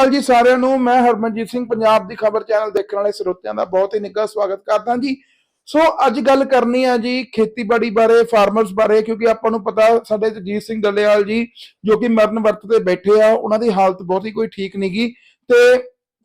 ਹਾਲ ਜੀ ਸਾਰਿਆਂ ਨੂੰ, ਮੈਂ ਹਰਮਨਜੀਤ ਸਿੰਘ ਪੰਜਾਬ ਦੀ ਖਬਰ ਚੈਨਲ ਦੇਖਣ ਵਾਲੇ ਸਰੋਤਿਆਂ ਦਾ ਬਹੁਤ ਹੀ ਨਿੱਘਾ ਸਵਾਗਤ ਕਰਦਾ ਜੀ। ਸੋ ਅੱਜ ਗੱਲ ਕਰਨੀ ਆ ਜੀ ਖੇਤੀਬਾੜੀ ਬਾਰੇ, ਫਾਰਮਰਸ ਬਾਰੇ, ਕਿਉਂਕਿ ਆਪਾਂ ਨੂੰ ਪਤਾ ਸਾਡੇ ਜਗਜੀਤ ਸਿੰਘ ਡੱਲੇਵਾਲ ਜੀ, ਜੋ ਕਿ ਮਰਨ ਵਰਤ ਤੇ ਬੈਠੇ ਆ, ਉਹਨਾਂ ਦੀ ਹਾਲਤ ਬਹੁਤ ਹੀ ਕੋਈ ਠੀਕ ਨਹੀਂਗੀ ਤੇ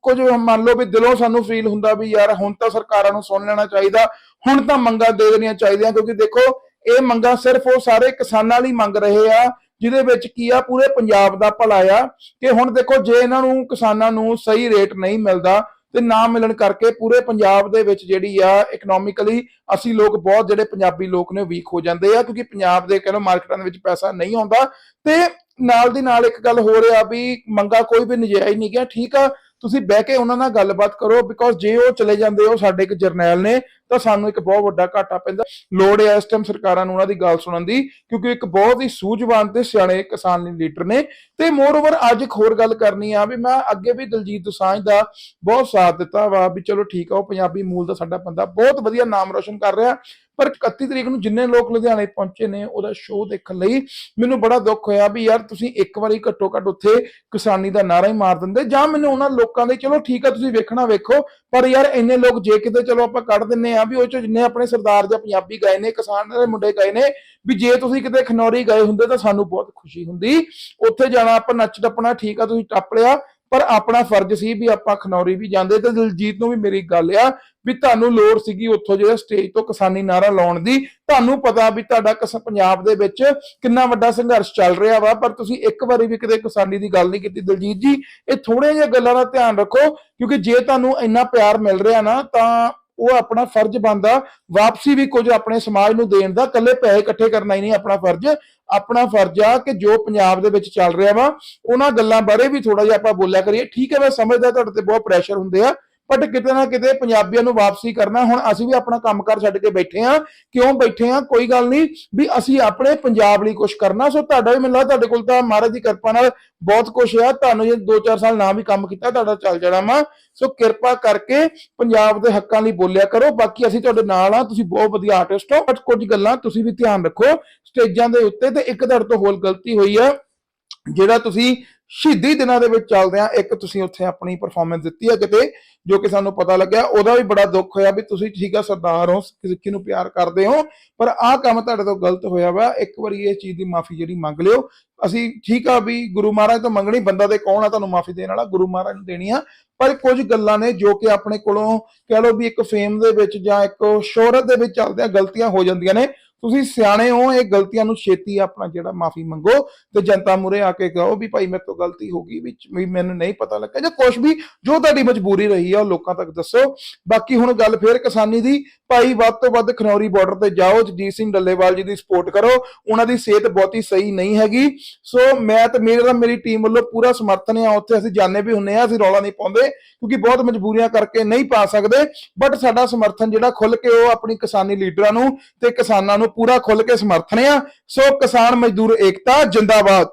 ਕੁਝ ਮੰਨ ਲਓ ਵੀ ਦਿਲੋਂ ਸਾਨੂੰ ਫੀਲ ਹੁੰਦਾ ਵੀ ਯਾਰ ਹੁਣ ਤਾਂ ਸਰਕਾਰਾਂ ਨੂੰ ਸੁਣ ਲੈਣਾ ਚਾਹੀਦਾ, ਹੁਣ ਤਾਂ ਮੰਗਾਂ ਦੇ ਦੇਣੀਆਂ ਚਾਹੀਦੀਆਂ, ਕਿਉਂਕਿ ਦੇਖੋ, ਇਹ ਮੰਗਾਂ ਸਿਰਫ ਉਹ ਸਾਰੇ ਕਿਸਾਨਾਂ ਲਈ ਮੰਗ ਰਹੇ ਆ ਜਿਹਦੇ ਵਿੱਚ ਕੀ ਆ, ਪੂਰੇ ਪੰਜਾਬ ਦਾ ਭਲਾ ਆ ਕਿ ਹੁਣ ਦੇਖੋ ਜੇ ਇਹਨਾਂ ਨੂੰ ਕਿਸਾਨਾਂ ਨੂੰ ਸਹੀ ਰੇਟ ਨਹੀਂ ਮਿਲਦਾ ਤੇ ਨਾ ਮਿਲਣ ਕਰਕੇ ਪੂਰੇ ਪੰਜਾਬ ਦੇ ਵਿੱਚ ਜਿਹੜੀ ਆ ਇਕਨੋਮਿਕਲੀ ਅਸੀਂ ਲੋਕ ਬਹੁਤ ਜਿਹੜੇ ਪੰਜਾਬੀ ਲੋਕ ਨੇ ਵੀਕ ਹੋ ਜਾਂਦੇ ਆ ਕਿਉਂਕਿ ਪੰਜਾਬ ਦੇ ਕਹਿੰਦੇ ਮਾਰਕੀਟਾਂ ਦੇ ਵਿੱਚ ਪੈਸਾ ਨਹੀਂ ਆਉਂਦਾ ਤੇ ਨਾਲ ਦੀ ਨਾਲ ਇੱਕ ਗੱਲ ਹੋ ਰਿਹਾ ਵੀ ਮੰਗਾ ਕੋਈ ਵੀ ਨਜਾਇਜ਼ ਨਹੀਂ ਗਿਆ, ਠੀਕ ਆ ਤੁਸੀਂ ਬਹਿ ਕੇ ਉਹਨਾਂ ਨਾਲ ਗੱਲਬਾਤ ਕਰੋ ਬਿਕੋਜ਼ ਜੇ ਉਹ ਚਲੇ ਜਾਂਦੇ, ਉਹ ਸਾਡੇ ਇੱਕ ਜਰਨੈਲ ਨੇ, ਤਾਂ ਸਾਨੂੰ ਇੱਕ ਬਹੁਤ ਵੱਡਾ ਘਾਟਾ ਪੈਂਦਾ। ਲੋੜ ਹੈ ਇਸ ਟਾਈਮ ਸਰਕਾਰਾਂ ਨੂੰ ਉਹਨਾਂ ਦੀ ਗੱਲ ਸੁਣਨ ਦੀ, ਕਿਉਂਕਿ ਇੱਕ ਬਹੁਤ ਹੀ ਸੂਝਵਾਨ ਤੇ ਸਿਆਣੇ ਕਿਸਾਨ ਲੀਡਰ ਨੇ। ਤੇ ਮੋਰ ਓਵਰ ਅੱਜ ਇੱਕ ਹੋਰ ਗੱਲ ਕਰਨੀ ਆ, ਵੀ ਮੈਂ ਅੱਗੇ ਵੀ ਦਲਜੀਤ ਦੋਸਾਂਝ ਦਾ ਬਹੁਤ ਸਾਥ ਦਿੱਤਾ ਵਾ, ਵੀ ਚਲੋ ਠੀਕ ਆ, ਉਹ ਪੰਜਾਬੀ ਮੂਲ ਦਾ ਸਾਡਾ ਬੰਦਾ ਬਹੁਤ ਵਧੀਆ ਨਾਮ ਰੋਸ਼ਨ ਕਰ ਰਿਹਾ। ਪਰ 31 ਤਰੀਕ ਨੂੰ ਜਿੰਨੇ ਲੋਕ ਲੁਧਿਆਣੇ ਪਹੁੰਚੇ ਨੇ, ਉਹਦਾ ਸ਼ੋਅ ਦੇਖਣ ਲਈ ਮੈਨੂੰ ਬੜਾ ਦੁੱਖ ਹੋਇਆ ਵੀ ਯਾਰ ਤੁਸੀਂ ਇੱਕ ਵਾਰੀ ਘੱਟੋ ਘੱਟ ਉੱਥੇ ਕਿਸਾਨੀ ਦਾ ਨਾਰਾ ਹੀ ਮਾਰ ਦਿੰਦੇ, ਜਾਂ ਮੈਨੂੰ ਉਹਨਾਂ ਲੋਕਾਂ ਦੇ, ਚਲੋ ਠੀਕ ਆ ਤੁਸੀਂ ਵੇਖਣਾ ਵੇਖੋ, ਪਰ ਯਾਰ ਇੰਨੇ ਲੋਕ ਜੇ ਕਿਤੇ ਚਲੋ ਆਪਾਂ ਕੱਢ ਦਿੰਨੇ ਆ ਵੀ ਉਹ ਚ ਜਿੰਨੇ ਆਪਣੇ ਸਰਦਾਰ ਜਾਂ ਪੰਜਾਬੀ ਗਏ ਨੇ, ਕਿਸਾਨ ਦੇ ਮੁੰਡੇ ਗਏ ਨੇ, ਵੀ ਜੇ ਤੁਸੀਂ ਕਿਤੇ ਖਨੌਰੀ ਗਏ ਹੁੰਦੇ ਤਾਂ ਸਾਨੂੰ ਬਹੁਤ ਖੁਸ਼ੀ ਹੁੰਦੀ, ਉੱਥੇ ਜਾਣਾ ਆਪਾਂ ਨੱਚ ਟੱਪਣਾ ਠੀਕ ਆ, ਤੁਸੀਂ ਟੱਪ ਲਿਆ ਪਰ ਆਪਣਾ ਫਰਜ਼ ਸੀ ਵੀ ਆਪਾਂ ਖਨੌਰੀ ਵੀ ਜਾਂਦੇ ਤੇ ਦਿਲਜੀਤ ਨੂੰ ਵੀ ਮੇਰੀ ਗੱਲ ਆ ਵੀ ਤੁਹਾਨੂੰ ਲੋੜ ਸੀਗੀ ਉੱਥੋਂ ਜਿਹੜਾ ਸਟੇਜ ਤੋਂ ਕਿਸਾਨੀ ਨਾਰਾ ਲਾਉਣ ਦੀ। ਤੁਹਾਨੂੰ ਪਤਾ ਵੀ ਤੁਹਾਡਾ ਕਿਸ- ਪੰਜਾਬ ਦੇ ਵਿੱਚ ਕਿੰਨਾ ਵੱਡਾ ਸੰਘਰਸ਼ ਚੱਲ ਰਿਹਾ ਵਾ, ਪਰ ਤੁਸੀਂ ਇੱਕ ਵਾਰੀ ਵੀ ਕਿਤੇ ਕਿਸਾਨੀ ਦੀ ਗੱਲ ਨਹੀਂ ਕੀਤੀ। ਦਿਲਜੀਤ ਜੀ, ਇਹ ਥੋੜ੍ਹੀਆਂ ਜਿਹੀਆਂ ਗੱਲਾਂ ਦਾ ਧਿਆਨ ਰੱਖੋ, ਕਿਉਂਕਿ ਜੇ ਤੁਹਾਨੂੰ ਇੰਨਾ ਪਿਆਰ ਮਿਲ ਰਿਹਾ ਨਾ, ਤਾਂ ਉਹ ਆਪਣਾ ਫਰਜ਼ ਬਣਦਾ, ਵਾਪਸੀ ਵੀ ਕੁਝ ਆਪਣੇ ਸਮਾਜ ਨੂੰ ਦੇਣ ਦਾ, ਇਕੱਲੇ ਪੈਸੇ ਇਕੱਠੇ ਕਰਨਾ ਹੀ ਨਹੀਂ ਆਪਣਾ ਫਰਜ਼। ਆਪਣਾ ਫਰਜ਼ ਆ ਕਿ ਜੋ ਪੰਜਾਬ ਦੇ ਵਿੱਚ ਚੱਲ ਰਿਹਾ ਵਾ, ਉਹਨਾਂ ਗੱਲਾਂ ਬਾਰੇ ਵੀ ਥੋੜਾ ਜਿਹਾ ਆਪਾਂ ਬੋਲਿਆ ਕਰੀਏ। ਠੀਕ ਹੈ, ਮੈਂ ਸਮਝਦਾ ਤੁਹਾਡੇ ਤੇ ਬਹੁਤ ਪ੍ਰੈਸ਼ਰ ਹੁੰਦੇ ਆ। ਬਟ ਕਿਤੇ ਨਾ ਕਿਤੇ ਪੰਜਾਬੀਆਂ ਨੂੰ ਵਾਪਸੀ ਕਰਨਾ, ਹੁਣ ਅਸੀਂ ਵੀ ਆਪਣਾ ਕੰਮਕਾਰ ਛੱਡ ਕੇ ਬੈਠੇ ਆ ਕਿਉਂ ਬੈਠੇ ਆ ਕੋਈ ਗੱਲ ਨਹੀਂ, ਵੀ ਅਸੀਂ ਆਪਣੇ ਪੰਜਾਬ ਲਈ ਕੁਝ ਕਰਨਾ। ਸੋ ਤੁਹਾਡਾ ਵੀ ਮੈਨੂੰ ਲੱਗਦਾ ਤੁਹਾਡੇ ਕੋਲ ਤਾਂ ਮਹਾਰਾਜ ਦੀ ਕਿਰਪਾ ਨਾਲ ਬਹੁਤ ਕੁਝ ਆ। ਤੁਹਾਨੂੰ ਜੇ 2-4 ਸਾਲ ਨਾ ਵੀ ਕੰਮ ਕੀਤਾ, ਤੁਹਾਡਾ ਚੱਲ ਜਾਣਾ ਵਾ। ਸੋ ਕਿਰਪਾ ਕਰਕੇ ਪੰਜਾਬ ਦੇ ਹੱਕਾਂ ਲਈ ਬੋਲਿਆ ਕਰੋ। ਬਾਕੀ ਅਸੀਂ ਤੁਹਾਡੇ ਨਾਲ ਆ ਤੁਸੀਂ ਬਹੁਤ ਵਧੀਆ ਆਰਟਿਸਟ ਹੋ। ਬਟ ਕੁਝ ਗੱਲਾਂ ਤੁਸੀਂ ਵੀ ਧਿਆਨ ਰੱਖੋ। ਸਟੇਜਾਂ ਦੇ ਉੱਤੇ ਤੇ ਇੱਕ ਤੁਹਾਡੇ ਤੋਂ ਹੋਰ ਗਲਤੀ ਹੋਈ ਆ, ਜਿਹੜਾ ਤੁਸੀਂ ਸ਼ਹੀਦੀ ਦਿਨਾਂ ਦੇ ਵਿੱਚ ਚੱਲਦੇ ਆ ਇੱਕ ਤੁਸੀਂ ਉੱਥੇ ਆਪਣੀ ਪਰਫਾਰਮੈਂਸ ਦਿੱਤੀ ਆ ਕਿਤੇ, ਜੋ ਕਿ ਸਾਨੂੰ ਪਤਾ ਲੱਗਿਆ। ਉਹਦਾ ਵੀ ਬੜਾ ਦੁੱਖ ਹੋਇਆ ਵੀ ਤੁਸੀਂ ਠੀਕ ਆ, ਸਰਦਾਰ ਹੋ, ਸਿੱਖੀ ਨੂੰ ਪਿਆਰ ਕਰਦੇ ਹੋ। ਪਰ ਆਹ ਕੰਮ ਤੁਹਾਡੇ ਤੋਂ ਗਲਤ ਹੋਇਆ ਵਾ। ਇੱਕ ਵਾਰੀ ਇਸ ਚੀਜ਼ ਦੀ ਮਾਫੀ ਜਿਹੜੀ ਮੰਗ ਲਿਓ। ਅਸੀਂ ਠੀਕ ਆ ਵੀ ਗੁਰੂ ਮਹਾਰਾਜ ਤੋਂ ਮੰਗਣੀ, ਬੰਦਾ ਦੇ ਕੌਣ ਆ ਤੁਹਾਨੂੰ ਮਾਫੀ ਦੇਣ ਵਾਲਾ? ਗੁਰੂ ਮਹਾਰਾਜ ਨੂੰ ਦੇਣੀ ਆ। ਪਰ ਕੁਝ ਗੱਲਾਂ ਨੇ ਜੋ ਕਿ ਆਪਣੇ ਕੋਲੋਂ ਕਹਿ ਲਓ ਵੀ ਇੱਕ ਫੇਮ ਦੇ ਵਿੱਚ ਜਾਂ ਇੱਕ ਸ਼ੋਹਰਤ ਦੇ ਵਿੱਚ ਚੱਲਦੇ ਆ ਗਲਤੀਆਂ ਹੋ ਜਾਂਦੀਆਂ ਨੇ। ਤੁਸੀਂ ਸਿਆਣੇ ਹੋ, ਇਹ ਗਲਤੀਆਂ ਨੂੰ ਛੇਤੀ ਆਪਣਾ ਜਿਹੜਾ ਮਾਫੀ ਮੰਗੋ ਤੇ ਜਨਤਾ ਮੂਰੇ ਆ ਕੇ ਕਹੋ ਵੀ ਭਾਈ ਮੇਰੇ ਤੋਂ ਗਲਤੀ ਹੋ ਗਈ, ਵਿੱਚ ਮੈਨੂੰ ਨਹੀਂ ਪਤਾ ਲੱਗਾ। ਜਾਂ ਕੁਝ ਵੀ, ਜੋ ਤੁਹਾਡੀ ਮਜਬੂਰੀ ਰਹੀ ਆ, ਉਹ ਲੋਕਾਂ ਤੱਕ ਦੱਸੋ। ਬਾਕੀ ਹੁਣ ਗੱਲ ਫੇਰ ਕਿਸਾਨੀ ਦੀ, ਭਾਈ ਵੱਧ ਤੋਂ ਵੱਧ ਖਨੌਰੀ ਬਾਰਡਰ ਤੇ ਜਾਓ, ਜਗਜੀਤ ਸਿੰਘ ਡੱਲੇਵਾਲ ਜੀ ਦੀ ਸਪੋਰਟ ਕਰੋ, ਉਹਨਾਂ ਦੀ ਸਿਹਤ ਬਹੁਤੀ ਸਹੀ ਨਹੀਂ ਹੈਗੀ। ਸੋ ਮੈਂ ਤੇ ਮੇਰੇ ਦਾ ਮੇਰੀ ਟੀਮ ਵੱਲੋਂ ਪੂਰਾ ਸਮਰਥਨ ਆ, ਉੱਥੇ ਅਸੀਂ ਜਾਣੇ ਵੀ ਹੁੰਨੇ ਆ, ਅਸੀਂ ਰੌਲਾ ਨਹੀਂ ਪਾਉਂਦੇ, ਕਿਉਂਕਿ ਬਹੁਤ ਮਜਬੂਰੀਆਂ ਕਰਕੇ ਨਹੀਂ ਪਾ ਸਕਦੇ। ਬਟ ਸਾਡਾ ਸਮਰਥਨ ਜਿਹੜਾ ਖੁੱਲ ਕੇ ਉਹ ਆਪਣੀ ਕਿਸਾਨੀ ਲੀਡਰਾਂ ਨੂੰ ਤੇ ਕਿਸਾਨਾਂ ਨੂੰ ਨੂੰ ਪੂਰਾ ਖੁੱਲ ਕੇ ਸਮਰਥਨ ਆ। ਸੋ ਕਿਸਾਨ ਮਜ਼ਦੂਰ ਏਕਤਾ ਜਿੰਦਾਬਾਦ।